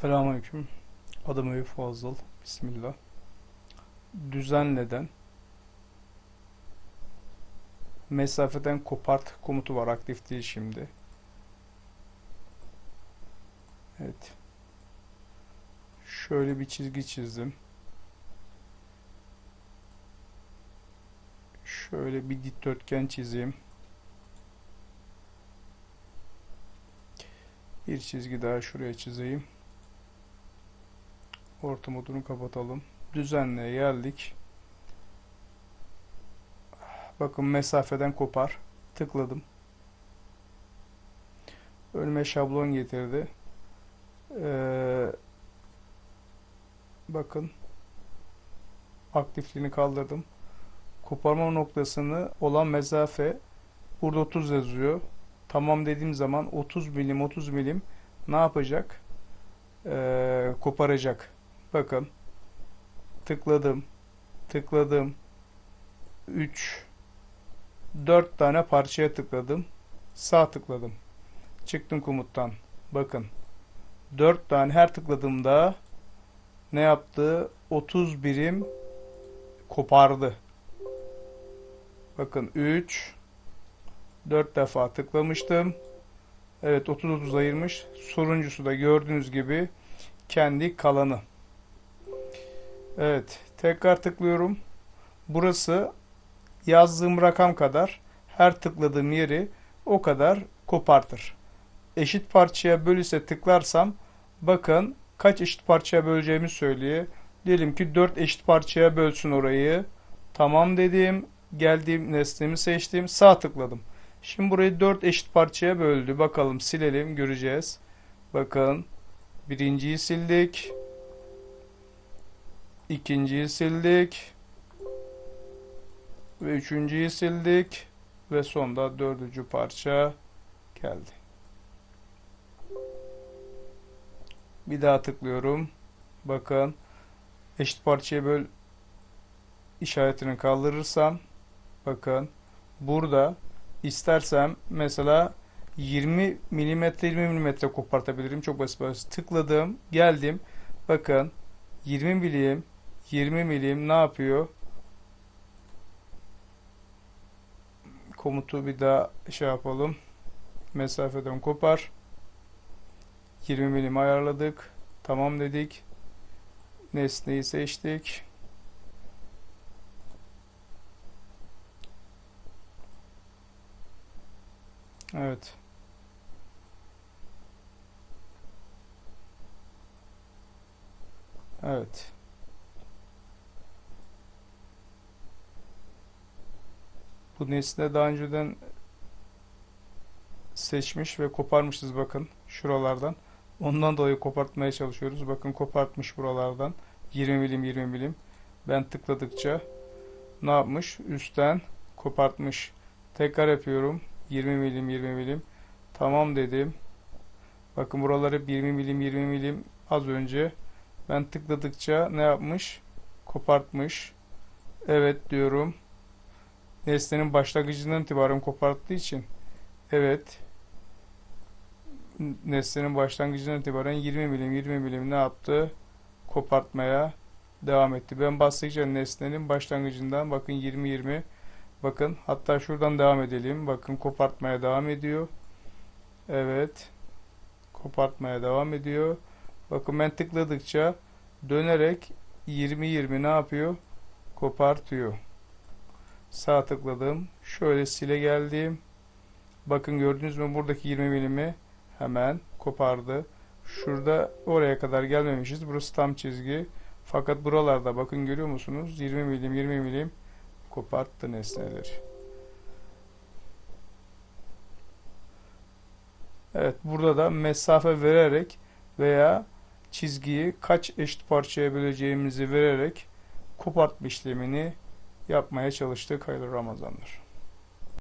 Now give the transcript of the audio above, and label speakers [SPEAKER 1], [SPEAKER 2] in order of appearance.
[SPEAKER 1] Selamünaleyküm. Adım Eyüp Fazıl. Bismillah. Düzenleden mesafeden kopart komutu var. Aktif değil şimdi. Evet. Şöyle bir çizgi çizdim. Şöyle bir dikdörtgen çizeyim. Bir çizgi daha şuraya çizeyim. Orta modunu kapatalım. Düzenle geldik. Bakın mesafeden kopar. Tıkladım. Önüme şablon getirdi. Ee, bakın aktifliğini kaldırdım. Koparma noktasını olan mesafe burada 30 yazıyor. Tamam dediğim zaman 30 milim 30 milim ne yapacak? Ee, koparacak. Bakın. Tıkladım. Tıkladım. 3 4 tane parçaya tıkladım. Sağ tıkladım. Çıktım komuttan. Bakın. 4 tane her tıkladığımda ne yaptı? 30 birim kopardı. Bakın 3 4 defa tıklamıştım. Evet 30 30 ayırmış. Soruncusu da gördüğünüz gibi kendi kalanı. Evet, tekrar tıklıyorum. Burası yazdığım rakam kadar her tıkladığım yeri o kadar kopartır. Eşit parçaya bölüse tıklarsam bakın kaç eşit parçaya böleceğimi söylüyor. Diyelim ki 4 eşit parçaya bölsün orayı. Tamam dedim. Geldiğim nesnemi seçtim. Sağ tıkladım. Şimdi burayı 4 eşit parçaya böldü. Bakalım silelim göreceğiz. Bakın birinciyi sildik. İkinciyi sildik. Ve üçüncüyü sildik. Ve sonda dördüncü parça geldi. Bir daha tıklıyorum. Bakın. Eşit parçaya böl işaretini kaldırırsam bakın burada istersem mesela 20 milimetre 20 milimetre kopartabilirim. Çok basit basit. Tıkladım. Geldim. Bakın 20 milim 20 milim ne yapıyor? Komutu bir daha şey yapalım. Mesafeden kopar. 20 milim ayarladık. Tamam dedik. Nesneyi seçtik. Evet. Evet. Bu nesne daha önceden seçmiş ve koparmışız bakın şuralardan. Ondan dolayı kopartmaya çalışıyoruz. Bakın kopartmış buralardan. 20 milim 20 milim. Ben tıkladıkça ne yapmış? Üstten kopartmış. Tekrar yapıyorum. 20 milim 20 milim. Tamam dedim. Bakın buraları 20 milim 20 milim az önce ben tıkladıkça ne yapmış? Kopartmış. Evet diyorum. Nesnenin başlangıcından itibaren koparttığı için evet nesnenin başlangıcından itibaren 20 milim 20 milim ne yaptı? Kopartmaya devam etti. Ben bastıkça nesnenin başlangıcından bakın 20 20 bakın hatta şuradan devam edelim. Bakın kopartmaya devam ediyor. Evet. Kopartmaya devam ediyor. Bakın ben tıkladıkça dönerek 20-20 ne yapıyor? Kopartıyor. Sağ tıkladım. Şöyle sile geldim. Bakın gördünüz mü buradaki 20 milimi hemen kopardı. Şurada oraya kadar gelmemişiz. Burası tam çizgi. Fakat buralarda bakın görüyor musunuz? 20 milim 20 milim koparttı nesneleri. Evet burada da mesafe vererek veya çizgiyi kaç eşit parçaya böleceğimizi vererek kopartma işlemini yapmaya çalıştık. Hayırlı Ramazanlar.